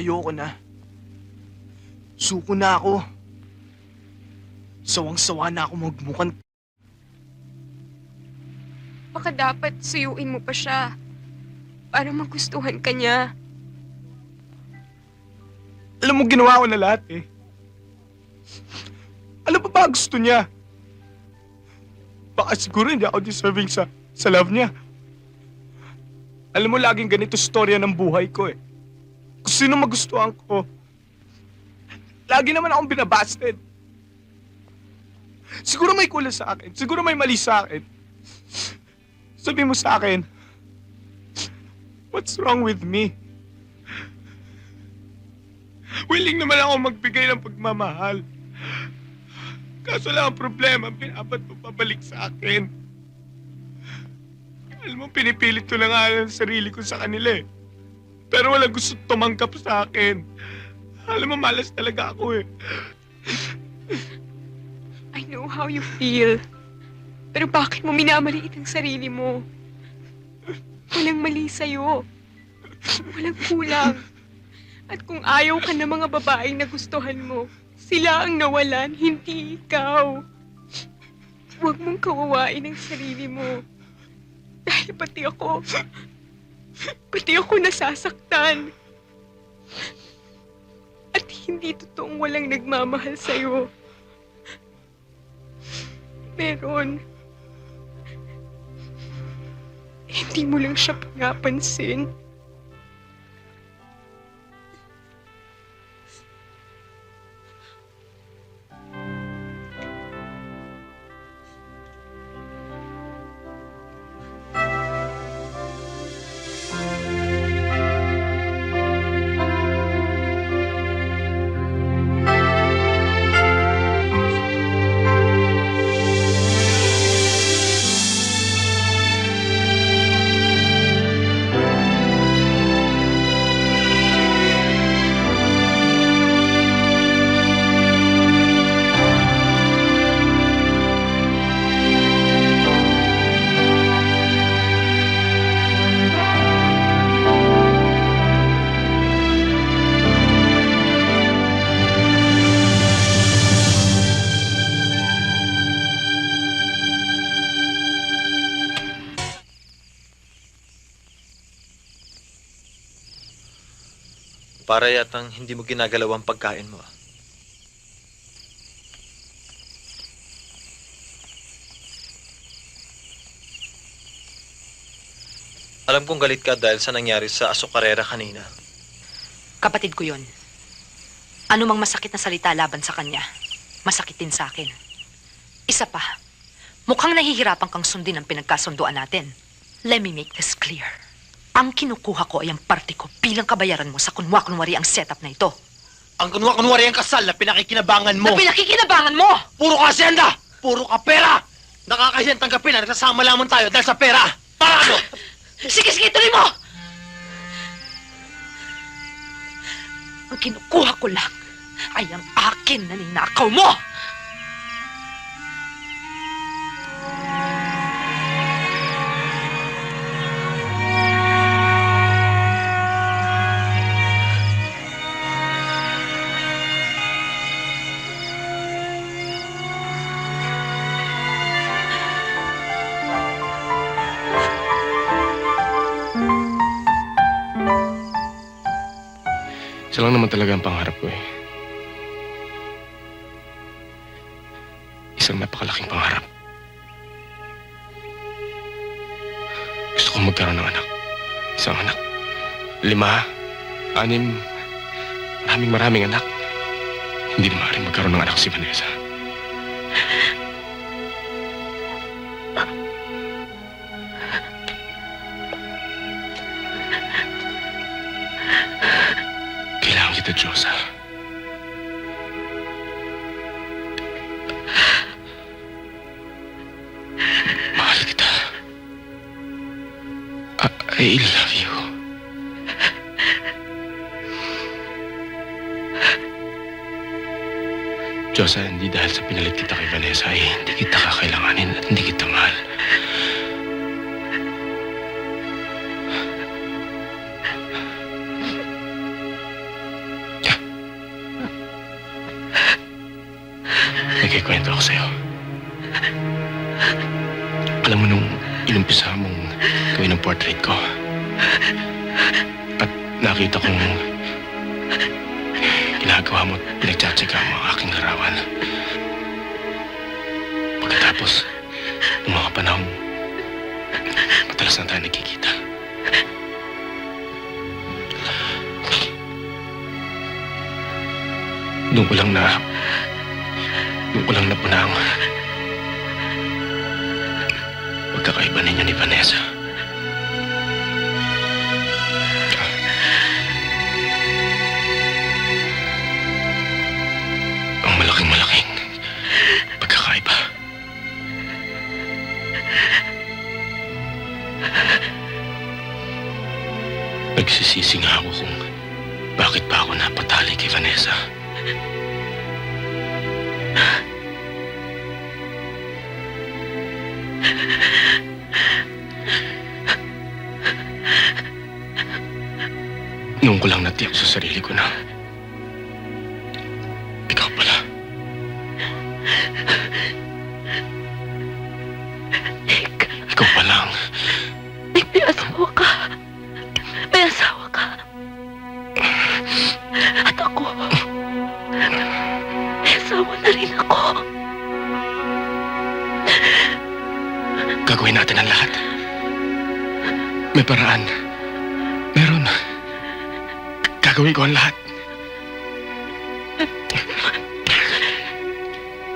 Ayoko na. Suko na ako. Sawang-sawa na ako magmukhang Baka dapat suyuin mo pa siya. Para magustuhan ka niya. Alam mo, ginawa ko na lahat eh. Ano pa ba gusto niya? Baka siguro hindi ako deserving sa, sa love niya. Alam mo, laging ganito storya ng buhay ko eh. Sino magustuhan ko, lagi naman akong binabasted. Siguro may kulang sa akin. Siguro may mali sa akin. Sabi mo sa akin, what's wrong with me? Willing naman ako magbigay ng pagmamahal. Kaso lang ang problema, pinapat mo pabalik sa akin. Alam mo, pinipilit ko na nga ang sarili ko sa kanila eh. Pero wala gusto tumanggap sa akin. Alam mo, malas talaga ako eh. I know how you feel. Pero bakit mo minamaliit ang sarili mo? Walang mali sa'yo. Walang kulang. At kung ayaw ka ng mga babaeng nagustuhan mo, sila ang nawalan, hindi ikaw. Huwag mong kawawain ang sarili mo. Dahil pati ako, pati ako nasasaktan. At hindi totoong walang nagmamahal sa'yo. Meron. Hindi mo lang siya pinapansin. Para yatang hindi mo ginagalaw ang pagkain mo. ah. Alam kong galit ka dahil sa nangyari sa asukarera kanina. Kapatid ko yun. Ano mang masakit na salita laban sa kanya, masakit din sa akin. Isa pa, mukhang nahihirapan kang sundin ang pinagkasunduan natin. Let me make this clear. Ang kinukuha ko ay ang parte ko bilang kabayaran mo sa kunwa-kunwari ang setup na ito. Ang kunwa-kunwari ang kasal na pinakikinabangan mo. Na pinakikinabangan mo! Puro ka asyenda! Puro ka pera! Nakakahiyang tanggapin na nagsasama lamang tayo dahil sa pera! Para ano? Sige, sige, tuloy mo! Ang kinukuha ko lang ay ang akin na ninakaw mo! Isa lang naman talaga ang pangarap ko eh. Isang napakalaking pangarap. Gusto kong magkaroon ng anak. Isang anak. Lima, anim, maraming maraming anak. Hindi na maaaring magkaroon ng anak si Vanessa. Kita, Diyosa. Mahal kita. I, I love you. Diyosa, hindi dahil sa pinalit kita kay Vanessa, eh, hindi kita kakailanganin at hindi kita mahal. May kikwento ako sa'yo. Alam mo nung inumpisa mong gawin ang portrait ko. At nakita kong ginagawa mo at pinagtsatsaga mo ang aking larawan. Pagkatapos, ng mga panahong madalas na tayo nagkikita. Doon ko lang na... Doon ko lang napunang... Pagkakaiba ninyo ni Vanessa. Ang malaking malaking pagkakaiba. Nagsisisi nga ako kung bakit pa ako napatali kay Vanessa. Noong ko lang natiyak sa sarili ko na ikaw pala. Ikaw pa lang. May asawa ka. May asawa ka. At ako, may asawa na rin ako. Gagawin natin ang lahat. May paraan. Meron. Gagawin ko ang lahat.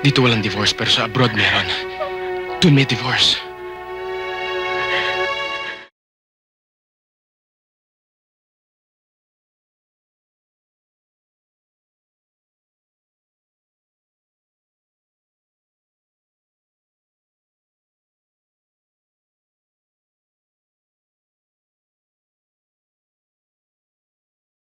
Dito walang divorce pero sa abroad meron. Doon may divorce.